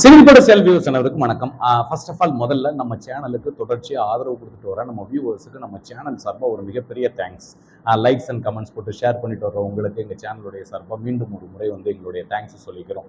சிறுபட செல் views அனைவருக்கும் வணக்கம். First of all முதல்ல நம்ம சேனலுக்கு தொடர்ச்சியாக ஆதரவு கொடுத்துட்டு வர நம்ம வியூவர்ஸுக்கு நம்ம சேனல் சார்பாக ஒரு மிகப்பெரிய தேங்க்ஸ் லைக்ஸ் அண்ட் கமெண்ட்ஸ் போட்டு ஷேர் பண்ணிட்டு வர உங்களுக்கு எங்கள் சேனலுடைய சார்பாக மீண்டும் ஒரு முறை வந்து எங்களுடைய தேங்க்ஸ் சொல்லிக்கிறோம்.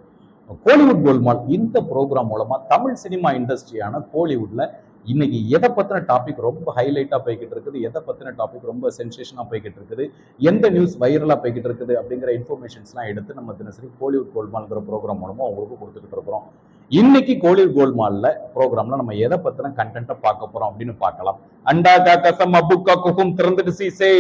கோலிவுட் கோல்மால் இந்த ப்ரோக்ராம் மூலமாக தமிழ் சினிமா இண்டஸ்ட்ரியான கோலிவுட்டில் இன்னைக்கு எதை பற்றின டாபிக் ரொம்ப ஹைலைட்டாக போய்கிட்டு இருக்குது? எதை பற்றின டாபிக் ரொம்ப சென்சேஷனாக போய்கிட்டு இருக்குது? எந்த நியூஸ் வைரலாக போய்கிட்டு இருக்குது அப்படிங்கிற இன்ஃபர்மேஷன்ஸ்லாம் எடுத்து நம்ம தினசரி கோலிவுட் கோல்மால்ங்கிற ப்ரோக்ராம் மூலமாக உங்களுக்கு கொடுத்துக்கிட்டு இருக்கிறோம். இன்னைக்கு கோலிவுட் கோல்மால்ல ப்ரோக்ராம்ல நம்ம எதை பத்தின கண்டென்ட்டை பார்க்க போறோம் அப்படின்னு பார்க்கலாம். அண்டா காக்கசம் அபுக்கா குகும் திறந்துட்டு சீசே.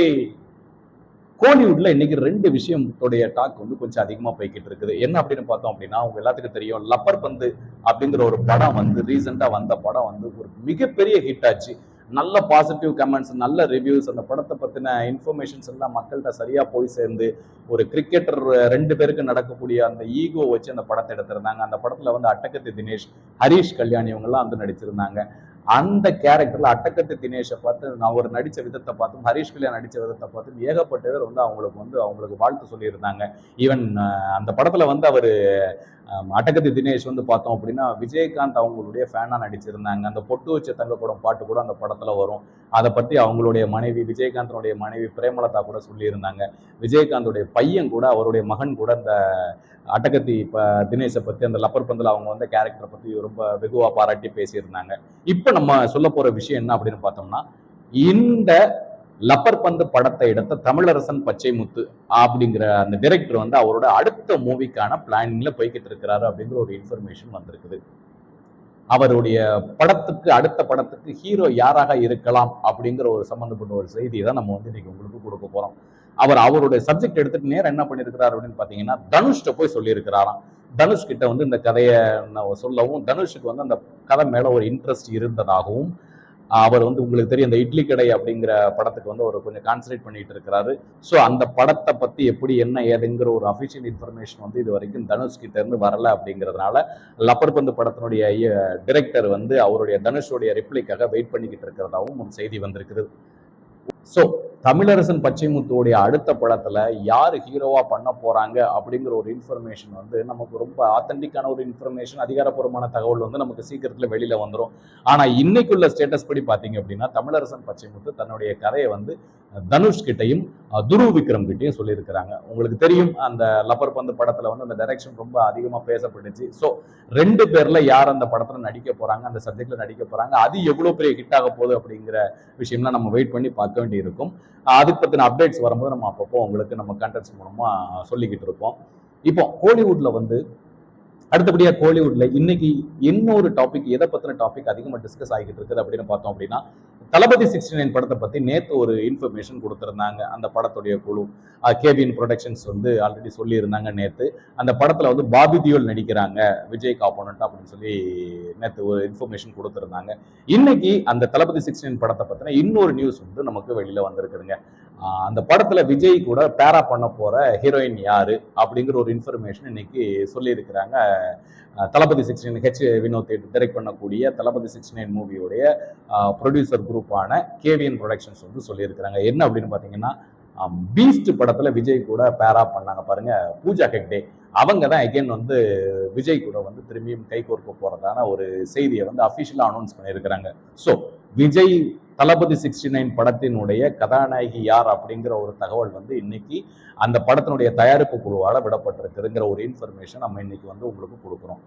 கோலிவுட்ல இன்னைக்கு ரெண்டு விஷயத்தோடைய டாக் வந்து கொஞ்சம் அதிகமா போய்கிட்டு இருக்குது. என்ன அப்படின்னு பார்த்தோம் அப்படின்னா உங்க எல்லாத்துக்கும் தெரியும் லப்பர் பந்து அப்படிங்கிற ஒரு படம் வந்து ரீசெண்டா வந்த படம் வந்து ஒரு மிகப்பெரிய ஹிட் ஆச்சு. நல்ல பாசிட்டிவ் கமெண்ட்ஸ் நல்ல ரிவ்யூஸ் அந்த படத்தை பத்தின இன்ஃபர்மேஷன்ஸ் எல்லாம் மக்கள்கிட்ட சரியா போய் சேர்ந்து ஒரு கிரிக்கெட்டர் ரெண்டு பேருக்கு நடக்கக்கூடிய அந்த ஈகோ வச்சு அந்த படத்தை எடுத்திருந்தாங்க. அந்த படத்துல வந்து அட்டகத்தி தினேஷ் ஹரீஷ் கல்யாணி இவங்கெல்லாம் வந்து நடிச்சிருந்தாங்க. அந்த கேரக்டர்ல அட்டக்கத்து தினேஷை பார்த்து நான் அவர் நடிச்ச விதத்தை பார்த்தும் ஹரீஷ் கல்யாண் நடிச்ச விதத்தை பார்த்தும் ஏகப்பட்ட பேர் வந்து அவங்களுக்கு வந்து அவங்களுக்கு வாழ்த்து சொல்லியிருந்தாங்க. ஈவன் அந்த படத்துல வந்து அவர் அட்டகத்தி தினேஷ் வந்து பார்த்தோம் அப்படின்னா விஜயகாந்த் அவங்களுடைய ஃபேனாக நடிச்சிருந்தாங்க. அந்த பொட்டு வச்ச தங்கக்கூடம் பாட்டு கூட அந்த படத்தில் வரும். அதை பற்றி அவங்களுடைய மனைவி விஜயகாந்தனுடைய மனைவி பிரேமலதா கூட சொல்லியிருந்தாங்க. விஜயகாந்தோடைய பையன் கூட அவருடைய மகன் கூட அந்த அட்டகத்தி இப்போ தினேஷை பற்றி அந்த லப்பர் பந்தில் அவங்க வந்து கேரக்டரை பற்றி ரொம்ப வெகுவாக பாராட்டி பேசியிருந்தாங்க. இப்போ நம்ம சொல்ல போகிற விஷயம் என்ன அப்படின்னு பார்த்தோம்னா இந்த லப்பர் பந்து படத்தை எடுத்த தமிழரசன் பச்சைமுத்து அப்படிங்கிற அந்த டிரெக்டர் வந்து அவரோட அடுத்த மூவிக்கான பிளானிங்ல போய்கிட்டு இருக்கிறாரு அப்படிங்கிற ஒரு இன்ஃபர்மேஷன் வந்திருக்குது. அவருடைய படத்துக்கு அடுத்த படத்துக்கு ஹீரோ யாராக இருக்கலாம் அப்படிங்கிற ஒரு சம்மந்தப்பட்ட ஒரு செய்தியை தான் நம்ம வந்து இன்னைக்கு உங்களுக்கு கொடுக்க போறோம். அவர் அவருடைய சப்ஜெக்ட் எடுத்துட்டு நேரம் என்ன பண்ணியிருக்கிறார் அப்படின்னு பாத்தீங்கன்னா தனுஷ்ட போய் சொல்லியிருக்கிறாராம். தனுஷ் கிட்ட வந்து இந்த கதையை சொல்லவும் தனுஷுக்கு வந்து அந்த கதை மேல ஒரு இன்ட்ரெஸ்ட் இருந்ததாகவும் அவர் வந்து உங்களுக்கு தெரியும் இந்த இட்லி கடை அப்படிங்கிற படத்துக்கு வந்து அவர் கொஞ்சம் கான்சன்ட்ரேட் பண்ணிட்டு இருக்கிறாரு. ஸோ அந்த படத்தை பத்தி எப்படி என்ன ஏதுங்கிற ஒரு அஃபிஷியல் இன்ஃபர்மேஷன் வந்து இது வரைக்கும் தனுஷ் கிட்ட இருந்து வரல அப்படிங்கிறதுனால லப்பர் பந்து படத்தினுடைய டிரெக்டர் வந்து அவருடைய தனுஷோடைய ரிப்ளைக்காக வெயிட் பண்ணிக்கிட்டு இருக்கிறதாவும் ஒரு செய்தி வந்திருக்குது. ஸோ தமிழரசன் பச்சைமுத்துவோடைய அடுத்த படத்துல யார் ஹீரோவா பண்ண போறாங்க அப்படிங்கிற ஒரு இன்ஃபர்மேஷன் வந்து நமக்கு ரொம்ப ஆத்தென்டிக்கான ஒரு இன்ஃபர்மேஷன் அதிகாரப்பூர்வமான தகவல் வந்து நமக்கு சீக்கிரத்துல வெளியில வந்துடும் ஆனா இன்னைக்குள்ள ஸ்டேட்டஸ் படி பாத்தீங்க அப்படின்னா தமிழரசன் பச்சைமுத்து தன்னுடைய கதையை வந்து தனுஷ் கிட்டையும் துருவ் விக்ரம் கிட்டையும் சொல்லியிருக்கிறாங்க. உங்களுக்கு தெரியும் அந்த லப்பர் பந்து படத்துல வந்து அந்த டைரக்ஷன் ரொம்ப அதிகமா பேசப்பட்டுச்சு. ஸோ ரெண்டு பேர்ல யார் அந்த படத்துல நடிக்க போறாங்க அந்த சப்ஜெக்ட்ல நடிக்க போறாங்க அது எவ்வளவு பெரிய ஹிட் ஆக போகுது அப்படிங்கிற விஷயம்லாம் நம்ம வெயிட் பண்ணி பார்க்க வேண்டி இருக்கும் அதுக்கு பத்தின அப்டேட்ஸ் வரும்போது நம்ம அப்பப்போ உங்களுக்கு நம்ம கண்டென்ட்ஸ் மூலமா சொல்லிக்கிட்டு இருப்போம். இப்போ ஹாலிவுட்ல வந்து அடுத்தபடியா கோலிவுட்ல இன்னைக்கு இன்னொரு டாபிக் எதை பத்தின டாபிக் அதிகமாக டிஸ்கஸ் ஆகிட்டு இருக்குது அப்படின்னு பார்த்தோம் அப்படின்னா தளபதி சிக்ஸ்டி நைன் படத்தை பத்தி நேத்து ஒரு இன்ஃபர்மேஷன் கொடுத்துருந்தாங்க. அந்த படத்துடைய குழு. கேபிஎன் ப்ரொடக்ஷன்ஸ் வந்து ஆல்ரெடி சொல்லியிருந்தாங்க நேத்து. அந்த படத்துல வந்து பாபி தியோல் நடிக்கிறாங்க. விஜய் காப்போனட் அப்படின்னு சொல்லி நேத்து ஒரு இன்ஃபர்மேஷன் கொடுத்துருந்தாங்க. இன்னைக்கு அந்த தளபதி சிக்ஸ்டி நைன் படத்தை பத்தின இன்னொரு நியூஸ் வந்து நமக்கு வெளியில வந்திருக்குதுங்க. அந்த படத்துல விஜய் கூட பேரா பண்ண போற ஹீரோயின் யாரு அப்படிங்கிற ஒரு இன்ஃபர்மேஷன் இன்னைக்கு சொல்லியிருக்கிறாங்க. Thalapathy sixty nine H Vinoth direct பண்ணக்கூடிய தளபதி சிக்ஸ்டி நைன் மூவியோடைய ப்ரொடியூசர் குரூப்பான கேவிஎன் ப்ரொடக்ஷன்ஸ் வந்து சொல்லியிருக்கிறாங்க. என்ன அப்படின்னு பார்த்தீங்கன்னா பீஸ்ட் படத்துல விஜய் கூட பேரா பண்ணாங்க. பாருங்க பூஜா ஹெக்டே அவங்க தான் அகைன் வந்து விஜய் கூட வந்து திரும்பியும் கைகோர்க்க போறதான ஒரு செய்தியை வந்து அஃபிஷியலாக அனௌன்ஸ் பண்ணியிருக்கிறாங்க. So Vijay Thalapathy sixty nine படத்தினுடைய கதாநாயகி யார் அப்படிங்கிற ஒரு தகவல் வந்து இன்னைக்கு அந்த படத்தினுடைய தயாரிப்பு குழுவால் விடப்பட்டிருக்குதுங்கிற ஒரு இன்ஃபர்மேஷன் நம்ம இன்னைக்கு வந்து உங்களுக்கு கொடுக்குறோம்.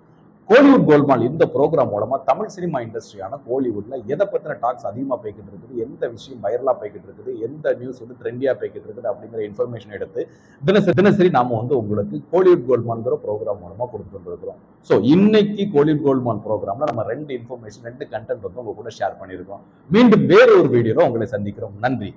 கோலிவுட் கோல்மால் இந்த ப்ரோக்ராம் மூலமா தமிழ் சினிமா இண்டஸ்ட்ரியான கோலிவுட்ல எதை பத்தின டாக்ஸ் அதிகமா போய்கிட்டு இருக்குது எந்த விஷயம் வைரலா போய்கிட்டு இருக்குது எந்த நியூஸ் வந்து ட்ரெண்டியா போய்கிட்டு இருக்குது அப்படிங்கிற இன்ஃபர்மேஷன் எடுத்து தினசரி தினசரி நாம வந்து உங்களுக்கு கோலிவுட் கோல்மான்ங்கிற ப்ரோக்ராம் மூலமா கொடுத்துட்டு இருக்கிறோம் ஸோ இன்னைக்கு கோலிவுட் கோல்மான் ப்ரோக்ராம்ல நம்ம ரெண்டு இன்ஃபர்மேஷன் ரெண்டு கண்டென்ட் வந்து உங்க கூட ஷேர் பண்ணியிருக்கோம். மீண்டும் வேற ஒரு வீடியோல உங்களை சந்திக்கிறோம். நன்றி.